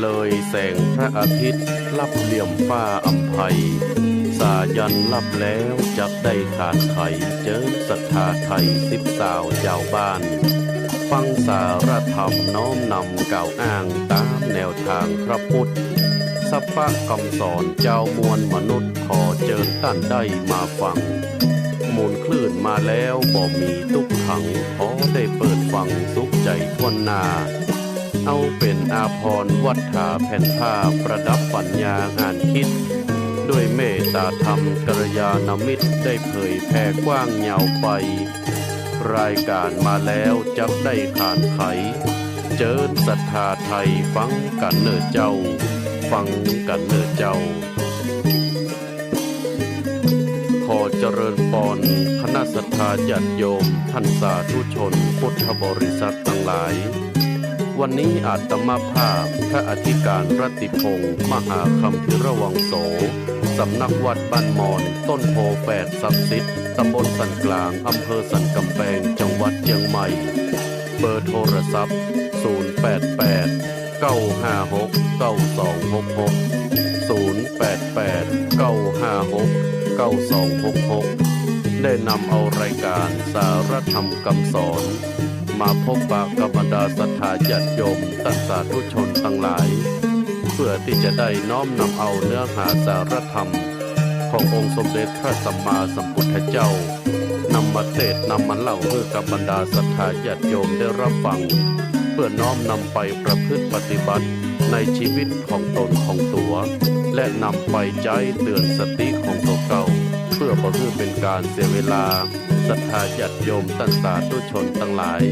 เลยแสงพระอาทิตย์ลับเหลี่ยมฟ้าอัมภัย สายันลับแล้วจักได้ขาดไขเจอศรัทธาไทยสิบสาวเจ้าบ้าน ฟังสารธรรมน้อมนำกล่าวอ้างตามแนวทางพระพุทธสัพพะคำสอนเจ้ามวลมนุษย์ขอเจิญท่านได้มาฟังมูลคลื่นมาแล้วบ่มีตุกขังขอได้เปิดฟังสุขใจทวนนา เอาเป็นอาพรวัฏฐาแผ่นผ้าประดับปัญญาอ่านคิด ด้วยเมตตาธรรมกัลยาณมิตรได้เผยแผ่กว้างยาวไป รายการมาแล้วจักได้ขานไข เจิญศรัทธาไทยฟังกันเนิดเจ้า ฟังกันเนิดเจ้า ขอเจริญปอนคณะศรัทธาญาติโยม ท่านสาธุชนพุทธบริษัททั้งหลาย วันนี้อาตมาภาพพระอธิการรัติพงศ์มหาคำพิระวังโส สำนักวัดบ้านมอนต้นโพแปดศักดิ์สิทธิ์ตำบลสันกลาง อำเภอสันกำแพงจังหวัดเชียงใหม่ เบอร์โทรศัพท์ 088 956 9266 088 956 9266 ได้นำเอารายการสารธรรมคำสอน มาพบปะกับบรรดาศรัทธาญาติโยมตัสาธุชนทั้งหลาย เพื่อที่จะได้น้อมนำเอาเนื้อหาสารธรรม ขององค์สมเด็จพระสัมมาสัมพุทธเจ้านำมาเทศน์นำมาเล่าเพื่อกับบรรดาศรัทธาญาติโยมได้รับฟัง เพื่อน้อมนำไปประพฤติปฏิบัติในชีวิตของตนของตัว และนำไปใจเตือนสติของตัวเก่า เพื่อบ่คือเป็นการเสียเวลา ศรัทธาญาติโยมตั้งสาธุชนทั้งหลาย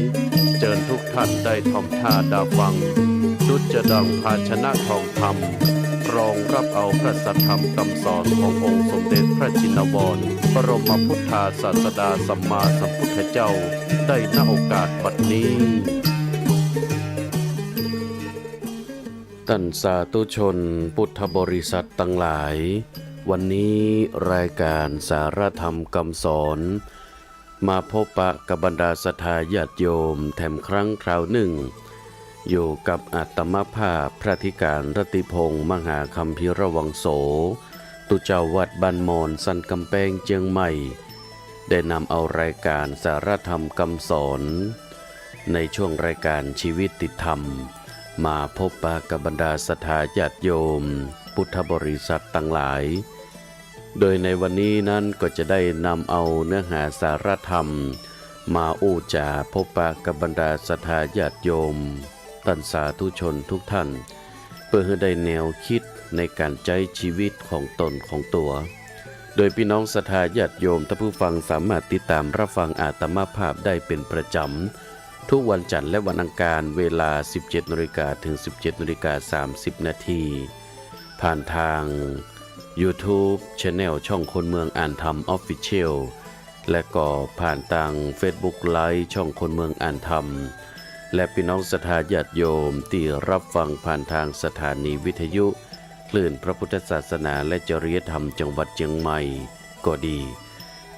เจิญทุกท่านได้ท่อมท่าดาฟัง ดุจจะดังภาชนะทองคำรองรับเอาพระสัทธรรมคำสอนขององค์สมเด็จพระจินวรบรมพุทธาศาสดาสัมมาสัมพุทธเจ้าได้ณโอกาสบัดนี้ท่านสาธุชนพุทธบริษัทตั้งหลาย วันนี้รายการสารธรรมคำสอน มาพบปะกับบรรดาสถาญาติโยม แถมครั้งคราวหนึ่ง อยู่กับอัตมภาพพระธิการรติพงศ์มหาคำพิระวังโส ตุเจ้าวัดบ้านมอนสันกำแพงเจียงใหม่ ได้นำเอารายการสารธรรมคำสอน ในช่วงรายการชีวิตติดธรรม มาพบปะกับบรรดาสถาญาติโยม พุทธบริษัทต่างหลาย โดยในวันนี้นั้นก็จะได้นำเอาเนื้อหาสารธรรม มาอู้จาพบปะกับบรรดาสถาญาติโยมตันสาธุชนทุกท่าน เพื่อให้ได้แนวคิดในการใช้ชีวิตของตนของตัว โดยพี่น้องสถาญาติโยมท่านผู้ฟังสามารถติดตามรับฟังอาตมาภาพได้เป็นประจำ ทุกวันจันทร์และวันอังคารเวลา 17นาฬิกาถึง 17นาฬิกา30นาทีผ่านทาง YouTube Channel ช่องคนเมืองอ่านธรรม Official และก็ผ่านทาง Facebook Live ช่องคนเมืองอ่านธรรม และพี่น้องสถาญาติโยมที่รับฟังผ่านทางสถานีวิทยุคลื่นพระพุทธศาสนาและจริยธรรมจังหวัดเชียงใหม่ก็ดี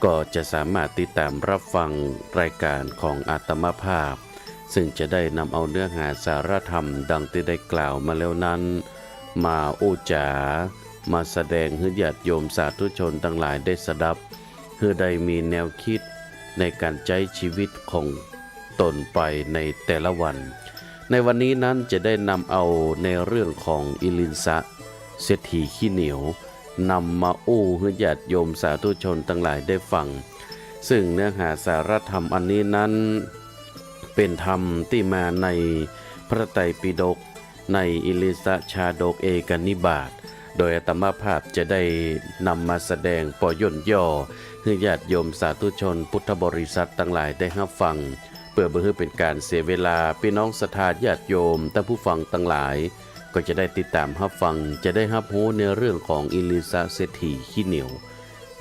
ก็จะสามารถติดตามรับฟังรายการของอาตมาภาพ ซึ่งจะได้นำเอาเนื้อหาสารธรรมดังที่ได้กล่าวมาแล้วนั้น มาอู้จา มาแสดงให้ญาติโยมสาธุชนทั้งหลายได้สดับเพื่อได้มีแนวคิดในการใช้ชีวิตของตนไปในแต่ละวัน ในวันนี้นั้นจะได้นำเอาในเรื่องของอิลินสะเศรษฐีขี้เหนียวนำมาอู้ให้ญาติโยมสาธุชนทั้งหลายได้ฟัง ซึ่งเนื้อหาสารธรรมอันนี้นั้น เป็นธรรมที่มาในพระไตรปิฎกในอิลิสะชาดกเอกนิบาต โดยอาตมาภาพจะได้นำมาแสดงปอย่นย่อให้ญาติโยมสาธุชน พุทธบริษัททั้งหลายได้รับฟัง เพื่อบ่ให้เป็นการเสียเวลาพี่น้องศรัทธาญาติโยมท่านผู้ฟังทั้งหลาย ก็จะได้ติดตามรับฟังจะได้รับรู้ในเรื่องของอิลิสะเศรษฐีขี้เหนียว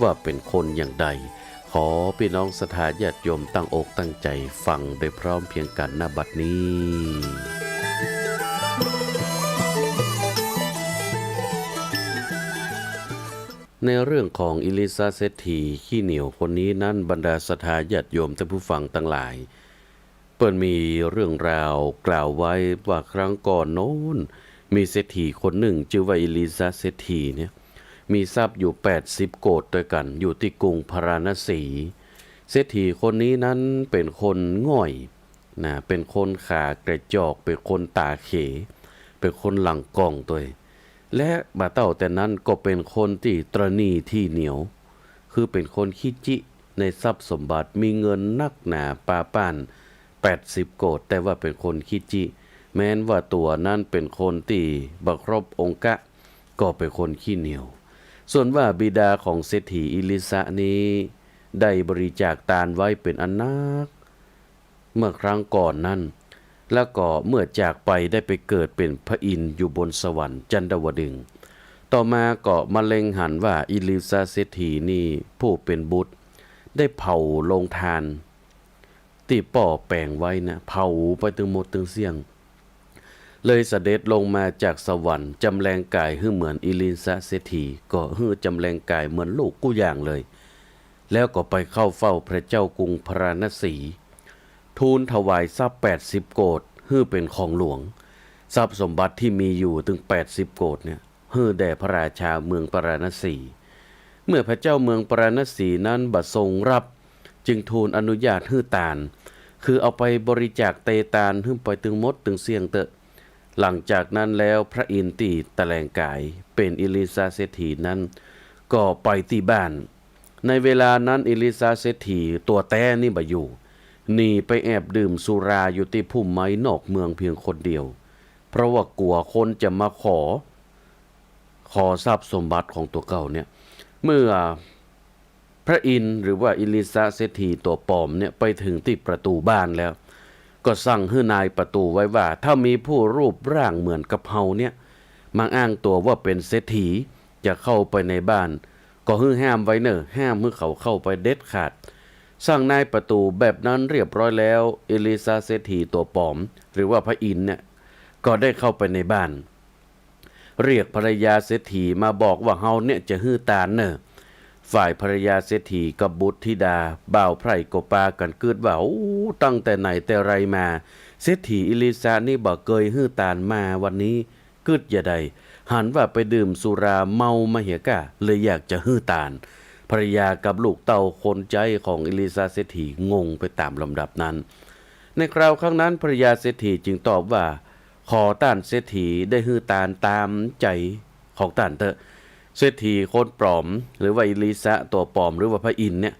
ว่าเป็นคนอย่างใด ขอพี่น้องศรัทธาญาติโยมตั้งอกตั้งใจฟังโดยพร้อมเพียงกันณบัดนี้ ในเรื่องของอิลิซาเซตีขี้เหนียวคนนี้นั้นบรรดาศรัทธาญาติโยมท่านผู้ฟังทั้งหลาย เปิดมีเรื่องราวกล่าวไว้ว่าครั้งก่อนโน้น มีเศรษฐีคนหนึ่งชื่อว่าอิลิซาเศรษฐีเนี่ยมีทรัพย์อยู่ 80 โกดด้วยกันอยู่ที่กรุงพาราณสี เศรษฐีคนนี้นั้นเป็นคนง่อยนะเป็นคนขากระจอกเป็นคนตาเข เป็นคนหลังกล้องตัวเอง และบาเต้าแต่นั้นก็เป็นคนที่ตรณีที่เหนียว คือเป็นคนขี้จิ ในทรัพย์สมบัติมีเงินนักหนาปาป้าน 80 โกดแต่ว่าเป็นคนขี้จิ แม้นว่าตัวนั้นเป็นคนที่บัครบองค์กะ ก็เป็นคนขี้เหนียว ส่วนว่าบิดาของเศรษฐีอิลิสะนี้ ได้บริจาคตานไว้เป็นอันนัก เมื่อครั้งก่อนนั้น แล้วก็เมื่อจากไปได้ไปเกิดเป็นพระอินทร์อยู่บนสวรรค์จันดาวดึง ต่อมาก็มาเล็งหันว่าอิลิซาเศรษฐีนี่ผู้เป็นบุตร ได้เผาลงทานที่ป่อแปลงไว้นะเผาไปถึงหมดถึงเสี่ยง เลยเสด็จลงมาจากสวรรค์จำแรงกายให้เหมือนอิลิซาเศรษฐีก็ฮือจำแรงกายเหมือนลูกกู้อย่างเลย แล้วก็ไปเข้าเฝ้าพระเจ้ากรุงพระนศี ทูลถวายทรัพย์ 80 โกดฮือเป็นของหลวง ทรัพย์สมบัติที่มีอยู่ถึง 80 โกดเนี่ยฮือแด่พระราชาเมืองปราณสี เมื่อพระเจ้าเมืองปราณสีนั้นบัดทรงรับจึงทูลอนุญาตฮือตานคือเอาไปบริจาคเตตานฮือไปถึงมดถึงเสียงเตอะ หลังจากนั้นแล้วพระอินทร์ตีตะแลงกายเป็นอิลิซาเศรษฐีนั้น ก็ไปที่บ้าน ในเวลานั้นอิลิซาเศรษฐีตัวแต้นี่บ่อยู่ หนีไปแอบดื่มสุราอยู่ที่พุ่มไม้นอกเมืองเพียงคนเดียว เพราะว่ากลัวคนจะมาขอ ขอทรัพย์สมบัติของตัวเก่าเนี่ย เมื่อพระอินทร์หรือว่าอิลิซาเศรษฐีตัวปอมเนี่ยไปถึงที่ประตูบ้านแล้ว ก็สั่งให้นายประตูไว้ว่า ถ้ามีผู้รูปร่างเหมือนกับเฮาเนี่ยมาอ้างตัวว่าเป็นเศรษฐีจะเข้าไปในบ้าน ก็ฮือห้ามไว้เนอะห้ามเมื่อเขาเข้าไปเด็ดขาด สั่งนายประตูแบบนั้นเรียบร้อยแล้ว เอลิซาเศรษฐีตัวปลอม หรือว่าพระอินเนี่ยก็ได้เข้าไปในบ้าน เรียกภรรยาเศรษฐีมาบอกว่าเฮาเนี่ยจะฮื้อตาเนอะฝ่ายภรรยาเศรษฐีกับบุตรธิดาบ่าวไพร่กปากันเกิดว่าตั้งแต่ไหนแต่ไรมาเศรษฐีอิลิซานี่บอกเกยฮื้อตานมาวันนี้กึดอย่าใดหันว่าไปดื่มสุราเมามาเหียกะเลยอยากจะฮื้อตาน ภรรยากับลูกเต่าคนใจของอิลิซาเศรษฐีงงไปตามลำดับนั้น ในคราวครั้งนั้นภรรยาเศรษฐีจึงตอบว่า ขอต้านเศรษฐีได้ฮือตานตามใจของต้านเถอะเศรษฐีโคตรปลอม หรือว่าอิลิซะตัวปลอมหรือว่าพระอินเนี่ย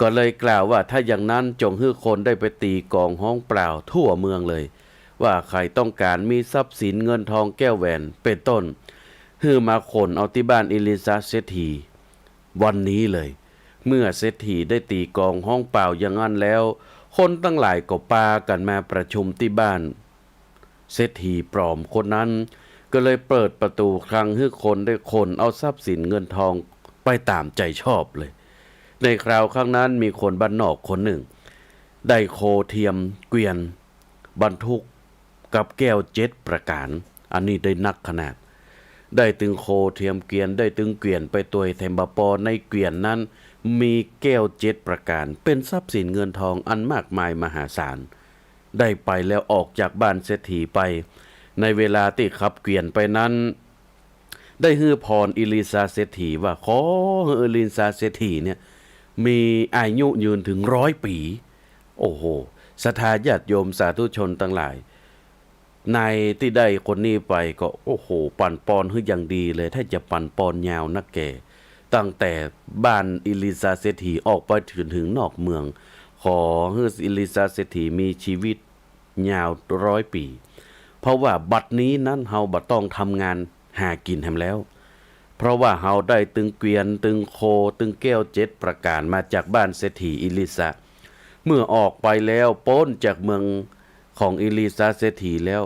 ก็เลยกล่าวว่าถ้าอย่างนั้นจงฮือคนได้ไปตีกองห้องเปล่าทั่วเมืองเลย ว่าใครต้องการมีทรัพย์สินเงินทองแก้วแหวนเป็นต้นฮือมาขนเอาที่บ้านอิลิซะเศรษฐี วันนี้เลย เมื่อเศรษฐีได้ตีกองห้องเปล่าอย่างนั้นแล้ว คนตั้งหลายก็ปากันมาประชุมที่บ้าน เศรษฐีปลอมคนนั้น ก็เลยเปิดประตูคลังให้คนได้คนเอาทรัพย์สินเงินทองไปตามใจชอบเลย ในคราวครั้งนั้นมีคนบ้านนอกคนหนึ่ง ได้โคเทียมเกวียน บรรทุกกับแก้วเจ็ดประการ อันนี้ได้นักขนาด ได้ตึงโคเทียมเกวียนได้ตึงเกวียนไปตัวเทมบาปอในเกวียนนั้น มีแก้วเจ็ดประการ เป็นทรัพย์สินเงินทองอันมากมายมหาศาล ได้ไปแล้วออกจากบ้านเศรษฐีไป ในเวลาที่ขับเกวียนไปนั้น ได้ฮือพรอิลิซาเศรษฐีว่าขออิลิซาเศรษฐีเนี่ยมีอายุยืนถึงร้อยปี โอ้โหสถาญาติโยมสาธุชนทั้งหลาย นายที่ได้คนนี้ไปก็โอ้โห ปั่นปอนคืออย่างดีเลย ถ้าจะปั่นปอนยาวนักแก่ ตั้งแต่บ้านอิลิซาเศรษฐีออกไปถึงถึงนอกเมือง ขอให้อิลิซาเศรษฐีมีชีวิตยาวร้อยปี เพราะว่าบัดนี้นั้นเฮาบัดต้องทำงานหากินแฮมแล้ว เพราะว่าเฮาได้ตึงเกวียน ตึงโค ตึงแก้วเจ็ดประการมาจากบ้านเศรษฐีอิลิซาเมื่อออกไปแล้วพ้นจากเมือง ของอิลิซาเศรษฐีแล้ว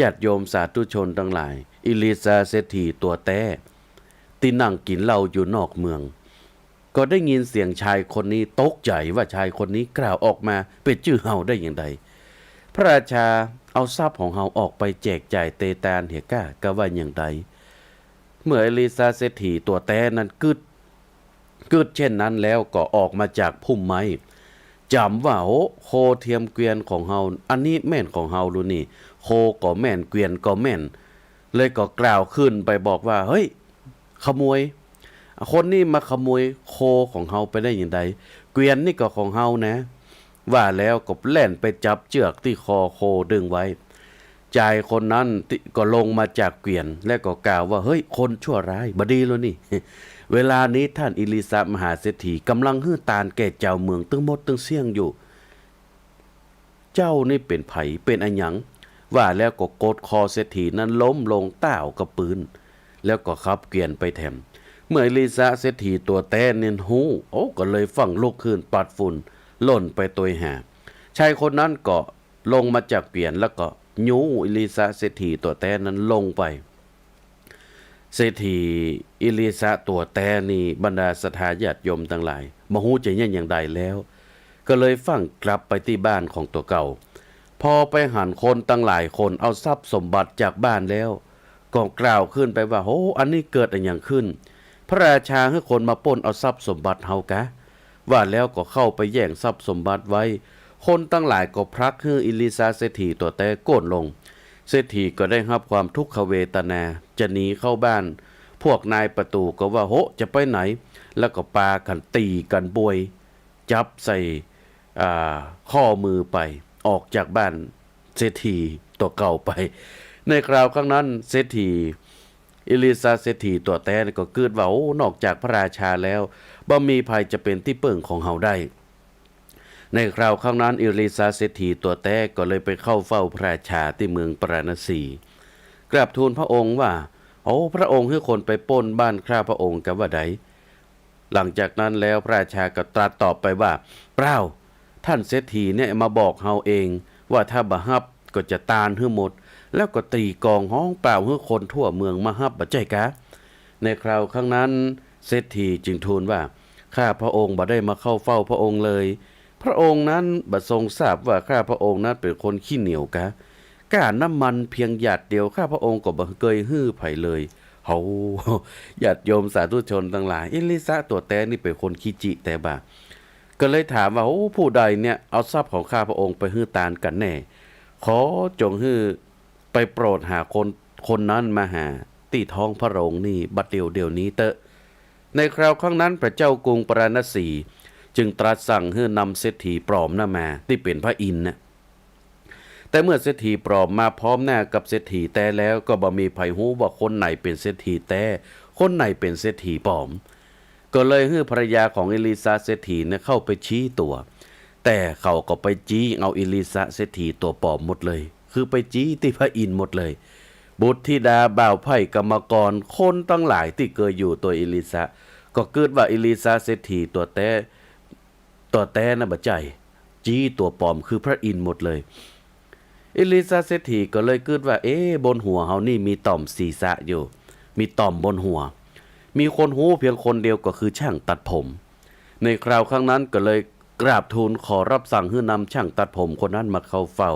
ญาติโยมสาธุชนทั้งหลาย อิลิซาเศรษฐีตัวแต้ที่นั่งกินเหล้าอยู่นอกเมือง ก็ได้ยินเสียงชายคนนี้ตกใจว่าชายคนนี้กล่าวออกมาเป็นชื่อเฮาได้อย่างไรพระราชาเอาทรัพย์ของเฮาออกไปแจกจ่ายเตตานเหียก้าก็ว่าอย่างไรเมื่อเอลิซาเศรษฐีตัวแต้นั้นกึดกึดเช่นนั้นแล้วก็ออกมาจากพุ่มไม้ จำว่าโอ้โคเทียมเกวียนของเฮาอันนี้แม่นของเฮาดูนี่โคก็แม่นเกวียนก็แม่น เลยก็กล่าวขึ้นไปบอกว่า เฮ้ย ขโมย คนนี้มาขโมยโคของเฮาไปได้อย่างไรเกวียนนี่ก็ของเฮานะ ว่าแล้วก็แล่นไปจับเชือกที่คอโคดึงไว้ชายคนนั้นก็ลงมาจากเกวียน และก็กล่าวว่าเฮ้ยคนชั่วร้ายบดีแล้วนี่ เวลานี้ท่านอิลิซามหาเศรษฐีกำลังฮื้อตานแก่เจ้าเมืองตึงหมดตึงเสี่ยงอยู่ เจ้านี่เป็นไผเป็นอันหยัง ว่าแล้วก็กดคอเศรษฐีนั้นล้มลงต้าวกับปืน แล้วก็ขับเกวียนไปแถม เมื่ออิลิซาเศรษฐีตัวแต้เนียนหูโอ้ก็เลยฟังลุกขึ้นปัดฝุ่นหล่นไปตัวหาชายคนนั้นก็ลงมาจากเกวียนแล้วก็ยูอิลิซาเศรษฐีตัวแต้นั้นลงไป เศรษฐีอิลิซาตัวแต้นี่บรรดาสถาญาติโยมทั้งหลายมหูจะยังอย่างใดแล้ว ก็เลยฟังกลับไปที่บ้านของตัวเก่า พอไปหันคนตั้งหลายคนเอาทรัพย์สมบัติจากบ้านแล้วก็กล่าวขึ้นไปว่าโอ้อันนี้เกิดอะไรอย่างขึ้น พระราชาให้คนมาป้นเอาทรัพย์สมบัติเฮากะ ว่าแล้วก็เข้าไปแย่งทรัพย์สมบัติไว้ คนตั้งหลายก็พรักให้อิลิซาเศรษฐีตัวแต่โกนลง เศรษฐีก็ได้รับความทุกขเวทนาจะหนีเข้าบ้าน พวกนายประตูก็ว่าโหจะไปไหน แล้วก็ปากันตีกันบวย จับใส่ข้อมือไป ออกจากบ้านเศรษฐีตัวเก่าไป ในคราวครั้งนั้นเศรษฐีอิลิซาเศรษฐีตัวแต้ก็เกิดว่าโอ้นอกจากพระราชาแล้วบ่มีภัยจะเป็นที่เปิ่งของเฮาได้ ในคราวครั้งนั้นอิลิซาเศรษฐีตัวแต้ก็เลยไปเข้าเฝ้าพระราชาที่เมืองปราณสีกราบทูลพระองค์ว่า โอ้พระองค์ให้คนไปป้นบ้านข้าพระองค์กับว่าใดหลังจากนั้นแล้วพระราชาก็ตรัสตอบไปว่า เปล่า ท่านเศรษฐีเนี่ยมาบอกเฮาเอง ว่าถ้าบะฮับก็จะตานให้หมด แล้วก็ตีกองห้องเปล่าให้คนทั่วเมืองมาฮับบ่ใจกะ ในคราวครั้งนั้นเศรษฐีจึงทูลว่าข้าพระองค์บ่ได้มาเข้าเฝ้าพระองค์เลย พระองค์นั้นบ่ทรงทราบว่าข้าพระองค์นั้นเป็นคนขี้เหนียวกะก้าน้ำมันเพียงหยาดเดียวข้าพระองค์ก็บ่เคยฮื้อไผเลยเฮาญาติโยมสาธุชนทั้งหลายอิลิซาตัวแต้นี่เป็นคนขี้จิแต่บ่าก็เลยถามว่าโอ้ผู้ใดเนี่ยเอาทรัพย์ของข้าพระองค์ไปฮื้อตานกันแน่ ขอจงฮื้อไปโปรดหาคนคนนั้นมาหาตีท้องพระโรงนี่บัดเดียวเดี๋ยวนี้เตอะ ในคราวครั้งนั้นพระเจ้ากรุงปราณสี จึงตรัสสั่งให้นำเศรษฐีปลอมน้ามาที่เป็นพระอินทร์นะแต่เมื่อเศรษฐีปลอมมาพร้อมหน้ากับเศรษฐีแต่แล้วก็บ่มีไผหูว่าคนไหนเป็นเศรษฐีแต่คนไหนเป็นเศรษฐีปลอม ก็เลยให้ภรรยาของเอลิซาเศรษฐีเนี่ยเข้าไปชี้ตัว แต่เขาก็ไปจี้เอาเอลิซาเศรษฐีตัวปลอมหมดเลย คือไปจี้ที่พระอินทร์หมดเลย บุตรธิดาบ่าวไผ่กรรมกรคนตั้งหลายที่เคยอยู่ตัวเอลิซาก็เกิดว่าเอลิซาเศรษฐีตัวแต่ ตัวแต่นะบัจใจ จี้ตัวปลอมคือพระอินทร์หมดเลยเอลิซาเศรษฐีก็เลยคิดว่า เอ๊ะบนหัวเฮานี่มีต่อมศีรษะอยู่ มีต่อมบนหัว มีคนหูเพียงคนเดียวก็คือช่างตัดผม ในคราวครั้งนั้นก็เลยกราบทูลขอรับสั่งให้นำช่างตัดผมคนนั้นมาเข้าเฝ้า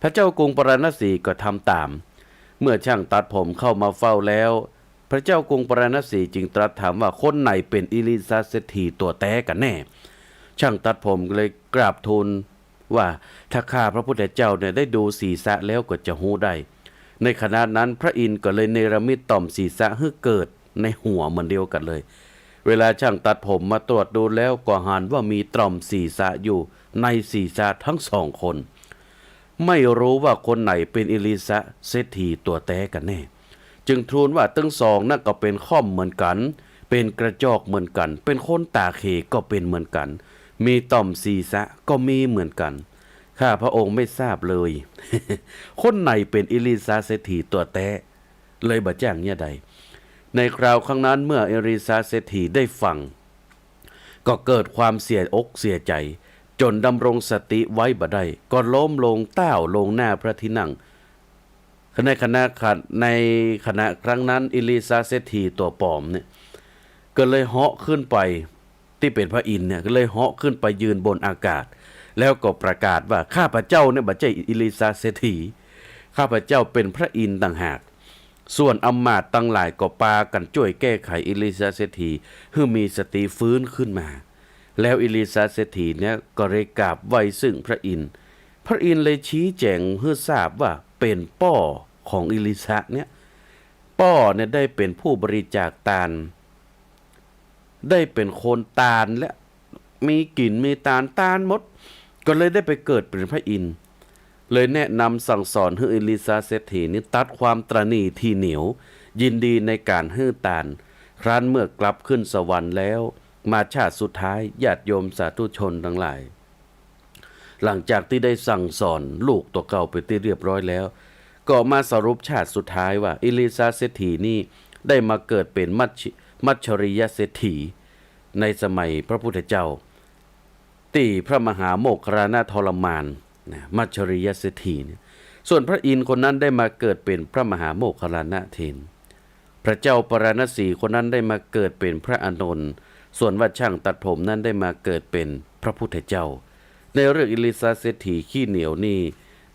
พระเจ้ากรุงปราณสีก็ทำตาม เมื่อช่างตัดผมเข้ามาเฝ้าแล้ว พระเจ้ากรุงปราณสีจึงตรัสถามว่าคนไหนเป็นอิลิซาเศรษฐีตัวแต้กันแน่ ช่างตัดผมก็เลยกราบทูลว่าถ้าข้าพระพุทธเจ้าเนี่ยได้ดูศีรษะแล้วก็จะหูได้ ในขณะนั้นพระอินทร์ก็เลยเนรมิตต่อมศีรษะให้เกิดในหัวเหมือนเดียวกันเลย เวลาช่างตัดผมมาตรวจดูแล้วก็หันว่ามีต่อมศีรษะอยู่ในศีรษะทั้งสองคน ไม่รู้ว่าคนไหนเป็นอิลิซะเศรษฐีตัวแต้กันแน่ จึงทูลว่าทั้งสองนั่นก็เป็นข้อมเหมือนกัน เป็นกระจอกเหมือนกัน เป็นคนตาเคก็เป็นเหมือนกัน มีต่อมศีรษะก็มีเหมือนกัน ข้าพระองค์ไม่ทราบเลย คนไหนเป็นอิลิซาเศรษฐีตัวแต้เลยบ่แจ้งเนี่ยใด ในคราวครั้งนั้นเมื่อเอริซาเศรษฐีได้ฟัง ก็เกิดความเสียอกเสียใจ จนดำรงสติไว้บ่ได้ ก็ล้มลงเต้าลงหน้าพระที่นั่งในขณะขัดในขณะครั้งนั้นอิลิซาเศรษฐีตัวปลอมเนี่ยก็เลยเหาะขึ้นไป ที่เป็นพระอินทร์เนี่ยก็เลยเหาะขึ้นไปยืนบนอากาศ แล้วก็ประกาศว่าข้าพระเจ้าเนี่ยบัจเจอิลิซาเศรษฐีข้าพระเจ้าเป็นพระอินทร์ต่างหาก ส่วนอำมาตตั้งหลายก็ปากันช่วยแก้ไขอิลิซาเศรษฐีให้มีสติฟื้นขึ้นมา แล้วอิลิซาเศรษฐีเนี่ยก็เลยกราบไหวซึ่งพระอินทร์พระอินทร์เลยชี้แจงให้ทราบว่าเป็นป้อของอิลิซาเนี่ยป้อเนี่ยได้เป็นผู้บริจาคตาล ได้เป็นโคนตาลและมีกลิ่นมีตาลตาลมด ก็เลยได้ไปเกิดเป็นพระอินทร์เลยแนะนำสั่งสอนให้เอลิซาเซธีนี้ตัดความตรณีที่เหนียว ยินดีในการฮื้อตาล ครั้นเมื่อกลับขึ้นสวรรค์แล้ว มาชาติสุดท้ายญาติโยมสาธุชนทั้งหลาย หลังจากที่ได้สั่งสอนลูกตัวเก่าไปที่เรียบร้อยแล้ว ก็มาสรุปชาติสุดท้ายว่าอิลิซาเศรษฐีนี่ได้มาเกิดเป็นมัชชิ มัชริยเศรษฐี ในสมัยพระพุทธเจ้า ตีพระมหาโมคคารณาทรมานนะมัชริยเศรษฐีเนี่ยส่วนพระอินทร์คนนั้นได้มาเกิดเป็นพระมหาโมคคารณเทน พระเจ้าปรณสีคนนั้นได้มาเกิดเป็นพระอานนท์ส่วนว่าช่างตัดผมนั้นได้มาเกิดเป็นพระพุทธเจ้า ในเรื่องอิลิซาเศรษฐีขี้เหนียวนี่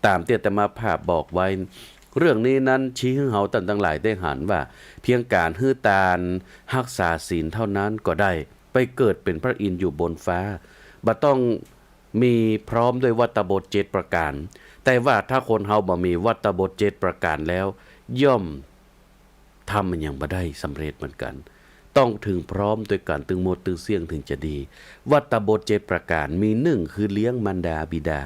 ตามเตียตมาภาพบอกไว้ เรื่องนี้นั้นชี้ให้เฮาตันทั้งหลายได้หันว่า เพียงการฮื้อตาลรักษาศีลเท่านั้นก็ได้ ไปเกิดเป็นพระอินทร์อยู่บนฟ้าบ่ต้องมีพร้อมด้วยวัตตบทเจ็ดประการ แต่ว่าถ้าคนเฮาบ่มีวัตตบทเจ็ดประการแล้ว ย่อมทำมันยังบ่ได้สำเร็จเหมือนกัน ต้องถึงพร้อมโดยการตึงหมดตึงเสี่ยงถึงจะดี วัตตบทเจ็ดประการมีหนึ่งคือเลี้ยงมารดาบิดา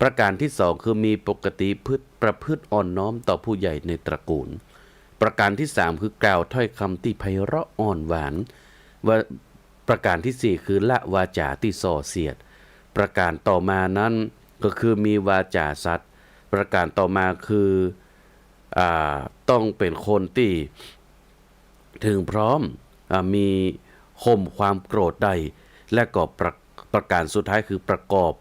ประการที่สองคือมีปกติพฤติประพฤติอ่อนน้อมต่อผู้ใหญ่ในตระกูล ประการที่สามคือกล่าวถ้อยคำที่ไพเราะอ่อนหวานว่าประการที่สี่คือละวาจาที่ส่อเสียด ประการต่อมานั้นก็คือมีวาจาสัตย์ประการต่อมาคืออต้องเป็นคนที่ถึงพร้อมอมีข่มความโกรธได้และก็ประประการสุดท้ายคือประกอบ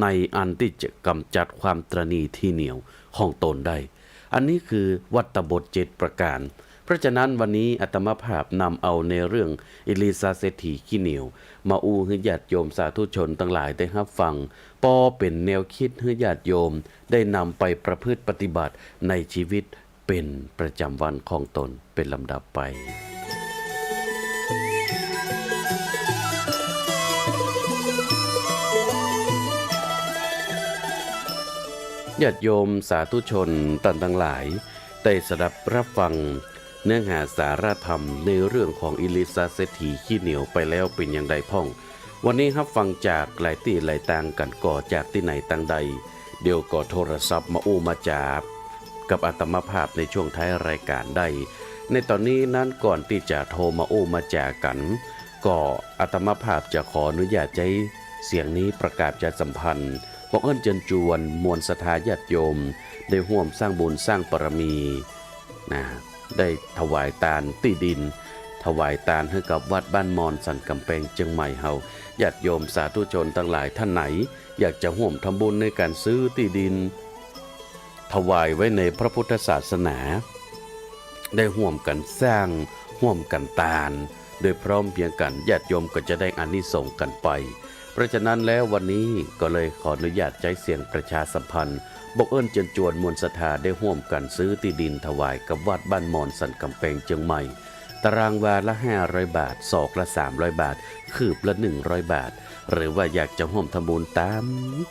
ในอันที่จะกำจัดความตรณีที่เหนียวของตนได้ อันนี้คือวัตบทเจ็ดประการ เพราะฉะนั้นวันนี้อัตมภาพนำเอาในเรื่องเอลิซาเศรษฐีขี้เหนียว มาอูให้ญาติโยมสาธุชนทั้งหลายได้รับฟังปอเป็นแนวคิดให้ญาติโยม ได้นำไปประพฤติปฏิบัติในชีวิตเป็นประจำวันของตนเป็นลำดับไป ญาติโยมสาธุชนตันทั้งหลายได้สดับรับฟังเนื้อหาสาระธรรมในเรื่องของอิลิซาเศรษฐีขี้เหนียวไปแล้วเป็นอย่างไรพ่อง วันนี้รับฟังจากหลายที่หลายต่างกันก่อจากที่ไหนต่างใด เดี๋ยวก็โทรศัพท์มาอู้มาจาบกับอาตมาภาพในช่วงท้ายรายการได้ ในตอนนี้นั้นก่อนที่จะโทรมาอู้มาจากันก็อาตมาภาพจะขออนุญาตใช้เสียงนี้ประกาศจะสัมพันธ์ บอกเอิ้นเจิญจวนมวลสถาญาติโยม ได้ห่วมสร้างบุญสร้างปรมีนะได้ถวายตาลตีดิน ถวายตาลให้กับวัดบ้านมอนสันกำแพงเชียงใหม่เฮาญาติโยมสาธุชนทั้งหลายท่านไหน อยากจะห่วมทำบุญในการซื้อที่ดิน ถวายไว้ในพระพุทธศาสนา ได้ห่วมกันสร้างห่วมกันตาลโดยพร้อมเพียงกันญาติโยมก็จะได้อานิสงส์กันไป เพราะฉะนั้นแล้ววันนี้ก็เลยขออนุญาตใจเสียงประชาสัมพันธ์บอกเอิ้นจนจวนมวลศรัทธาได้ห่วมกันซื้อที่ดินถวายกับวัดบ้านมอนสันกำแพงเชียงใหม่ ตารางวาละ 500 บาท ศอกละ 300 บาท คืบละ 100 บาท หรือว่าอยากจะห่วมทำบุญตาม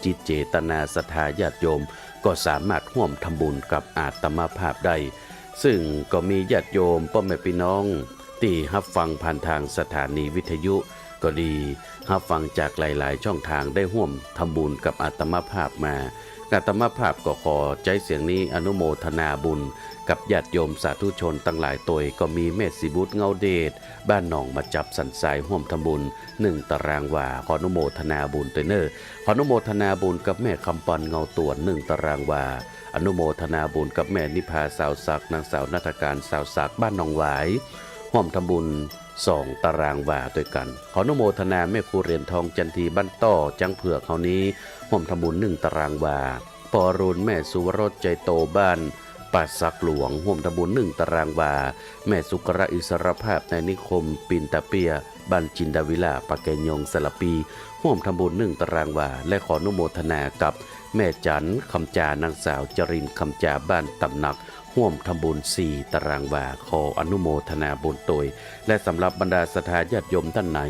จิตเจตนาศรัทธาญาติโยม ก็สามารถห่วมทำบุญกับอาตมาภาพได้ซึ่งก็มีญาติโยมพ่อแม่พี่น้อง ที่รับฟังผ่านทางสถานีวิทยุ ก็ดีรับฟังจากหลายๆ ช่องทางได้ห่วมทำบุญกับอาตมาภาพมาอาตมาภาพก็ขอใจเสียงนี้อนุโมทนาบุญ กับญาติโยมสาธุชนตั้งหลายตัวก็มีเมธสิบุตรเงาเดชบ้านหนองมาจับสันสายห่วมทำบุญหนึ่งตารางวาขออนุโมทนาบุญตัวเนอร์ขออนุโมทนาบุญกับแม่คำปอนเงาตัวหนึ่งตารางวาอนุโมทนาบุญกับแม่นิพาสาวศักนางสาวนัฐการสาวศักบ้านหนองหวายห่วมทำบุญ สองตารางวาด้วยกัน ขออนุโมทนาแม่ครูเหรียญทองจันทีบ้านต้อจังเผือกเขานี้ห่วมทำบุญหนึ่งตารางวาปอรุณแม่สุวรสใจโตบ้านป่าสักหลวงห่วมทำบุญหนึ่งตารางวา แม่สุกระอิสรภาพในนิคม ปินตาเปียบ้านจินดาวิลาปากแกยงสลปีห่วมทำบุญหนึ่งตารางวา และขออนุโมทนากับ แม่จันคำจานางสาวจรินคำจาบ้านตำหนัก ห่วมทำบุญสี่ตารางวาขออนุโมทนาบุญโดยและสำหรับบรรดาสถาญาติโยมท่านไหน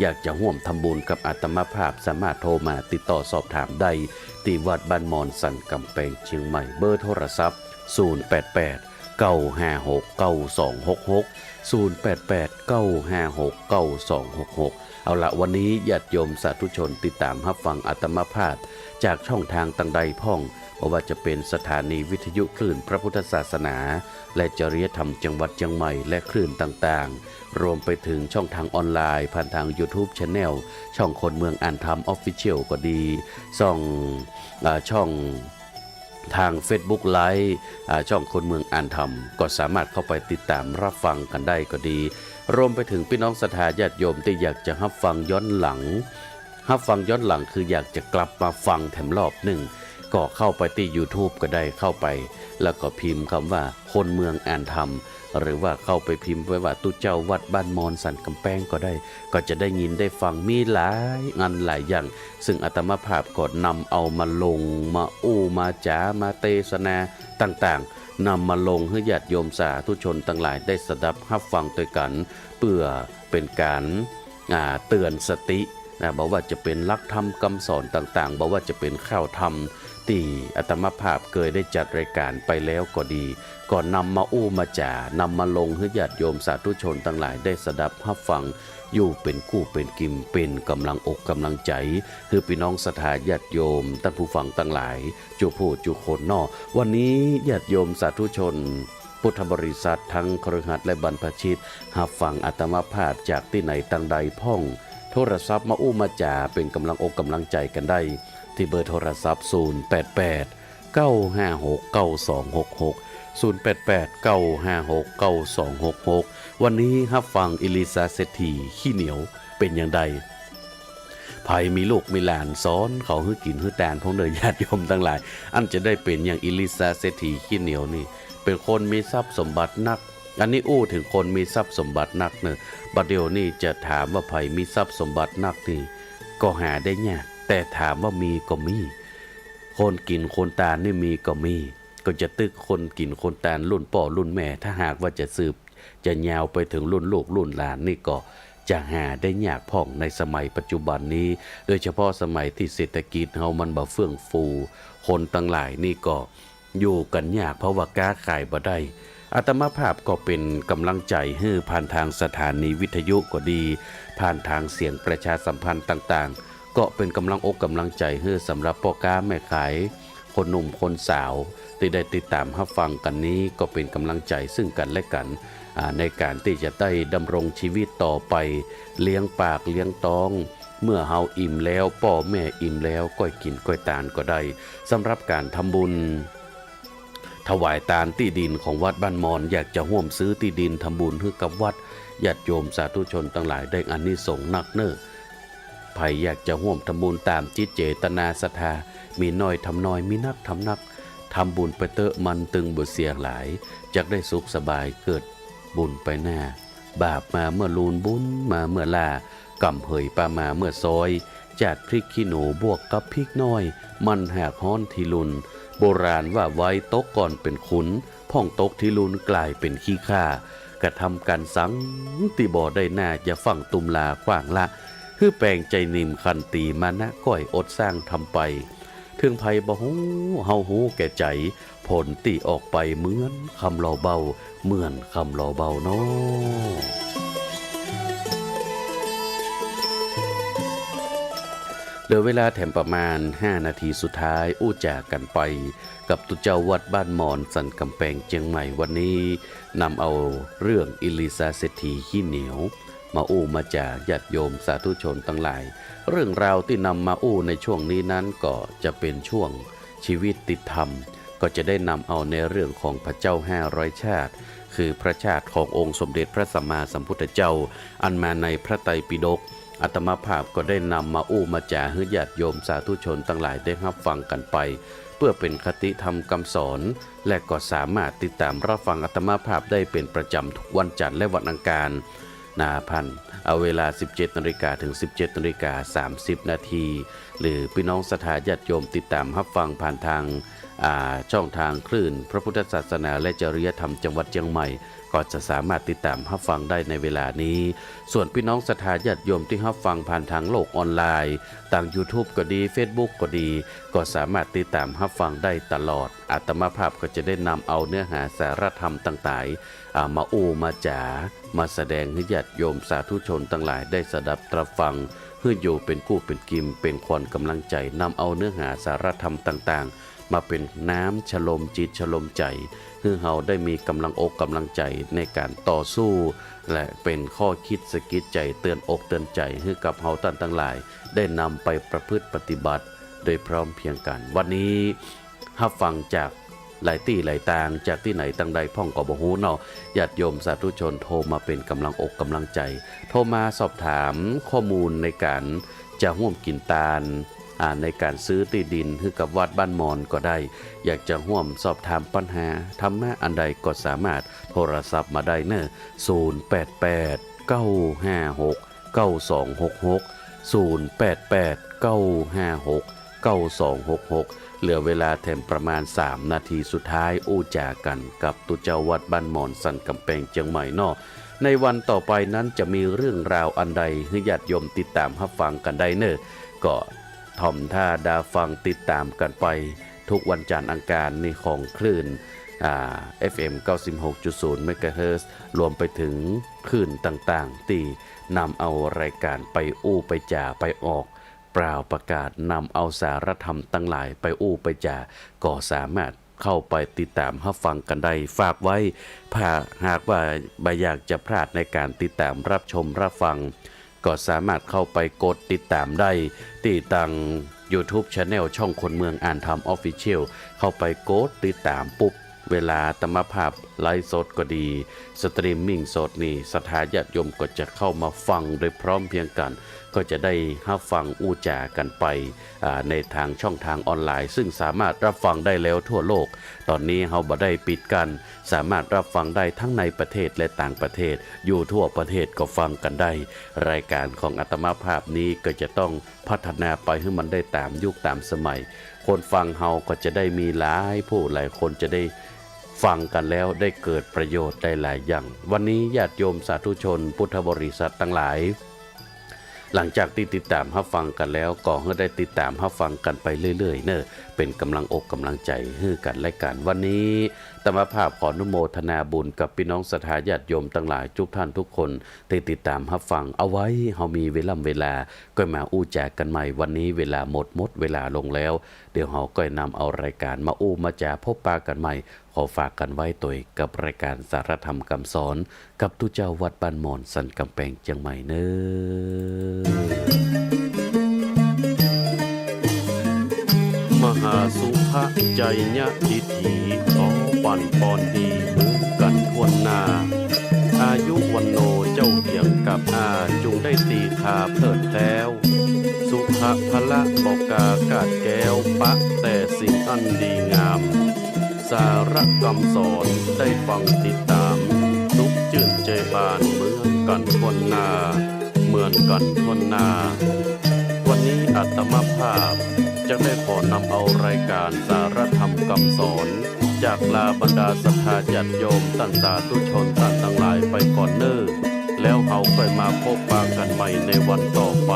อยากจะห่วมทำบุญกับอาตมาภาพสามารถโทรมาติดต่อสอบถามได้ที่วัดบ้านมอนสันกำแพงเชียงใหม่เบอร์โทรศัพท์ 088 956 9266 088 956 9266 เอาละวันนี้ญาติโยมสาธุชนติดตามรับฟังอัตมาภาพ จากช่องทางต่างใดพ่อง ว่าจะเป็นสถานีวิทยุคลื่นพระพุทธศาสนา และจริยธรรมจังหวัดเชียงใหม่และคลื่นต่างๆ รวมไปถึงช่องทางออนไลน์ผ่านทาง YouTube Channel ช่องคนเมืองอ่านธรรมออฟฟิเชียลก็ดีช่องอช่องทาง Facebook ไลฟ์ช่องคนเมืองอ่านธรรม ก็สามารถเข้าไปติดตามรับฟังกันได้ก็ดี รวมไปถึงพี่น้องศรัทธาญาติโยมที่อยากจะรับฟังย้อนหลังรับฟังย้อนหลังคืออยากจะกลับมาฟังแถมรอบหนึ่ง ก็เข้าไปที่ YouTube ก็ได้เข้าไป แล้วก็พิมพ์คำว่าคนเมืองอ่านธรรม หรือว่าเข้าไปพิมพ์ไว้ว่าตุเจ้าวัดบ้านมอนสันกำแพงก็ได้ ก็จะได้ยินได้ฟังมีหลายงานหลายอย่าง ซึ่งอาตมาภาพก็นำเอามาลง มาอู้มาจ๋ามาเตศนาต่างๆนำมาลงให้ญาติโยมสาธุชนทั้งหลายได้สดับรับฟังด้วยกัน เพื่อเป็นการาเตือนสตินะบอกว่าจะเป็นลักธรรมคำสอนต่างๆบอกว่าจะเป็นข้าวธรรม ที่อาตมาภาพเคยได้จัดรายการไปแล้วก็ดี ก่อนนำมาอู้มาจ่านำมาลงให้ญาติโยมสาธุชนทั้งหลายได้สดับรับฟัง อยู่เป็นกู้เป็นกิมเป็นกำลังอกกำลังใจ คือพี่น้องสถาญาติโยมท่านผู้ฟังทั้งหลายจูผู้จูคนนอวันนี้ญาติโยมสาธุชนพุทธบริษัททั้งครหัสและบรรพชิตหับฟังอัตมาภาพจากที่ไหนตังใดพ่อง โทรศัพท์มาอู้มาจ่าเป็นกำลังอกกำลังใจกันได้ ที่เบอร์โทรศัพท์ 088 956 9266 088 956 9266 วันนี้ฮับฟังอิลิซาเซตีขี้เหนียวเป็นอย่างใดภัยมีลูกมีหลานซ้อนเขาฮื้อกินฮื้อแตนพงเดยญาติโยมทั้งหลาย อันจะได้เป็นอย่างอิลิซาเซตีขี้เหนียวนี่ เป็นคนมีทรัพย์สมบัตินัก อันนี้อู้ถึงคนมีทรัพย์สมบัตินักเนอะบัดเดียวนี่จะถามว่าภัยมีทรัพย์สมบัตินักนี่ก็หาได้ยาก แต่ถามว่ามีก็มี คนกินคนตาลนี่มีก็มี ก็จะตึกคนกินคนตาลรุ่นป่อรุ่นแม่ ถ้าหากว่าจะสืบ จะยาวไปถึงรุ่นลูกรุ่นหลานนี่ก็จะหาได้ยากพ่องในสมัยปัจจุบันนี้ โดยเฉพาะสมัยที่เศรษฐกิจเฮามันบ่เฟื่องฟู คนตั้งหลายนี่ก็อยู่กันยากเพราะว่าก้าขายบ่ได้อาตมาภาพก็เป็นกำลังใจให้ผ่านทางสถานีวิทยุก็ดี ผ่านทางเสียงประชาสัมพันธ์ต่างๆ ก็เป็นกำลังอกกำลังใจให้สำหรับพ่อค้าแม่ขาย คนหนุ่มคนสาวที่ได้ติดตามรับฟังกันนี้ก็เป็นกำลังใจซึ่งกันและกันในการที่จะได้ดำรงชีวิตต่อไป เลี้ยงปากเลี้ยงท้อง เมื่อเฮาอิ่มแล้วพ่อแม่อิ่มแล้วก้อยกินก้อยตานก็ได้สำหรับการทำบุญถวายตานที่ดินของวัดบ้านมอนอยากจะห่วมซื้อที่ดินทำบุญให้กับวัดญาติโยมสาธุชนทั้งหลายได้อานิสงส์นักเน้อ ครอยากจะห่วมทำบุญตามจิตเจตนาศรัทธา มีน้อยทำน้อยมีนักทำนักทำบุญไปเตอะมันตึงบุเสียหลายจะได้สุขสบายเกิดบุญไปหน้า บาปมาเมื่อลูนบุญมาเมื่อลากำเหยปลามาเมื่อซอยจัดพริกขี้หนูบวกกับพริกน้อย มันแหกฮ้อนทีลุน โบราณว่าไว้ตกก่อนเป็นขุนพ่องตกทีลุนกลายเป็นขี้ข้ากระทำกันสังตีบ่อได้หน้าจะฟังตุมลาขว้างละ คือแปลงใจนิ่มคันตีมานะก้อยอดสร้างทำไปถึงภัยบ่ฮู้เฮาฮู้แก่ใจ ผลตีออกไปเหมือนคำเราเบา เหมือนคำเราเบาเนาะเหลือเวลาแถมประมาณ 5 นาทีสุดท้ายอู้จากกันไป กับตุเจ้าวัดบ้านหมอนสันกำแพงเจียงใหม่วันนี้นำเอาเรื่องอิลิซาเศรษฐีขี้เหนียว มาอู้มาจากญาติโยมสาธุชนทั้งหลาย เรื่องราวที่นำมาอู้ในช่วงนี้นั้นก็จะเป็นช่วงชีวิตติดธรรม ก็จะได้นำเอาในเรื่องของพระเจ้าห้าร้อยชาติ คือพระชาติขององค์สมเด็จพระสัมมาสัมพุทธเจ้า อันมาในพระไตรปิฎกอัตมาภาพก็ได้นำมาอู้มาจ่าให้ญาติโยมสาธุชนทั้งหลายได้รับฟังกันไป เพื่อเป็นคติธรรมคำสอน และก็สามารถติดตามรับฟังอัตมาภาพได้เป็นประจำทุกวันจันทร์และวันอังคาร นาพันธ์เอาเวลา 17นาฬิกาถึง 17นาฬิกา30 นาที หรือพี่น้องสถาญาติโยมติดตามรับฟังผ่านทาง ช่องทางคลื่น พระพุทธศาสนาและจริยธรรมจังหวัดเชียงใหม่ ก็จะสามารถติดตามรับฟังได้ในเวลานี้ ส่วนพี่น้องศรัทธาญาติโยมที่รับฟังผ่านทางโลกออนไลน์ทาง YouTube ก็ดี Facebook ก็ดี ก็สามารถติดตามรับฟังได้ตลอด อาตมาภาพก็จะได้นำเอาเนื้อหาสารธรรมต่างๆอ่ามาอูมาจ๋ามาแสดงให้ญาติโยมสาธุชนทั้งหลายได้สดับตรับฟังเพื่ออยู่เป็นกู้เป็นกิมเป็นควนกำลังใจนำเอาเนื้อหาสารธรรมต่างๆ มาเป็นน้ำฉลมจิตฉลมใจเพื่อเราได้มีกำลังอกกำลังใจในการต่อสู้ และเป็นข้อคิดสกิดใจเตือนอกเตือนใจให้กับเฮาท่านทั้งหลาย ได้นำไปประพฤติปฏิบัติ โดยพร้อมเพียงกัน วันนี้ฮับฟังจากหลายที่หลายตางจากที่ไหนตั้งใดพ่องก็บ่ฮู้เนาะญาติโยมสาธุชนโทรมาเป็นกำลังอกกำลังใจ โทรมาสอบถามข้อมูลในการจะร่วมกินตาลอ่า ในการซื้อที่ดินให้กับวัดบ้านมอนก็ได้ อยากจะร่วมสอบถามปัญหาธรรมะอันใดก็สามารถโทรศัพท์มาได้เนอะ088 956 9266 088 956 9266 เหลือเวลาแถมประมาณ 3 นาทีสุดท้ายอู้จากันกับตุเจ้าวัดบ้านหมอนสันกำแพงเชียงใหม่นอกในวันต่อไปนั้นจะมีเรื่องราวอันใดให้ญาติโยมติดตามรับฟังกันได้เนอะก็ ถ่อมท่าดาฟังติดตามกันไป ทุกวันจันทร์อังคารในของคลื่นอ่า FM 96.0 MHz รวมไปถึงคลื่นต่างๆ ที่นำเอารายการไปอู้ไปจ่าไปออกเปล่าประกาศนำเอาสารธรรมตั้งหลายไปอู้ไปจ่าก็สามารถเข้าไปติดตามรับฟังกันได้ฝากไว้ หากว่าบอยากจะพลาดในการติดตามรับชมรับฟัง ก็สามารถเข้าไปกดติดตามได้ที่ตัง YouTube Channel ช่องคนเมืองอ่านธรรม Official เข้าไปกดติดตามปุ๊บ เวลาตมภาพไลฟ์สดก็ดี สตรีมมิ่งสดนี่สถาญาติยมก็จะเข้ามาฟังโดยพร้อมเพียงกัน ก็จะได้รับฟังอู้จากันไปในทางช่องทางออนไลน์ ซึ่งสามารถรับฟังได้แล้วทั่วโลก ตอนนี้เราบ่ได้ปิดกัน สามารถรับฟังได้ทั้งในประเทศและต่างประเทศ อยู่ทั่วประเทศก็ฟังกันได้ รายการของอัตมาภาพนี้ก็จะต้องพัฒนาไปให้มันได้ตามยุคตามสมัย คนฟังเฮาก็จะได้มีหลายผู้หลายคนจะได้ฟังกันแล้วได้เกิดประโยชน์ได้หลายอย่าง วันนี้ญาติโยมสาธุชน พุทธบริษัททั้งหลาย หลังจากที่ติดตามรับฟังกันแล้วก็ให้ได้ติดตามรับฟังกันไปเรื่อยๆ เนอะเป็นกำลังอกกำลังใจให้กันและกันวันนี้ ธรรมภาพขออนุโมทนาบุญกับพี่น้องสถาญาติโยมทั้งหลายทุกท่านทุกคนที่ติดตามรับฟังเอาไว้เฮามีเวลาเวลาก็มาอู้แจกกันใหม่วันนี้เวลาหมดหมดเวลาลงแล้ว เดี๋ยวเฮาก็นำเอารายการมาอู้มาแจกพบปากันใหม่ ขอฝากกันไว้ตัวกับรายการสารธรรมคำสอน กับทุเจ้าวัดบ้านหมอนสันกำแพงเชียงใหม่เนอมหาสุภะใจยะดิถีขอ ปันปอนดีหมือนกันทวนนา อายุวันโนเจ้าเหียงกับอาจุงได้ตีขาเพิดแล้ว สุภพละบอกกากาดแก้วปะแต่สิ่งอันดีงาม สารกรรมสอนได้ฟังติดตามทุกจื่นใจบานเหมือนกันทวนนา เหมือนกันทวนนา วันนี้อัตมาภาพจะได้ขอนำเอารายการสารธรรมคำสอน จากลาบรรดาศรัทธาญาติโยมตั้งสาธุชนท่านทั้งหลายไปก่อนเนิ่อแล้วเขาค่อยมาพบปะกันใหม่ในวันต่อไป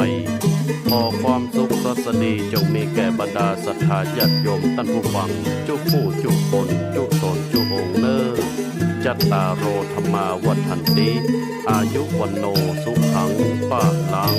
ขอความสุขสสดีจงมีแก่บรรดาศรัทธาญาติโยมท่านผู้ฟัง จุผู้จุคนจุตนจุองเนอจัตตาโรธรรมาวัฏันติอายุวันโนสุขังปะลัง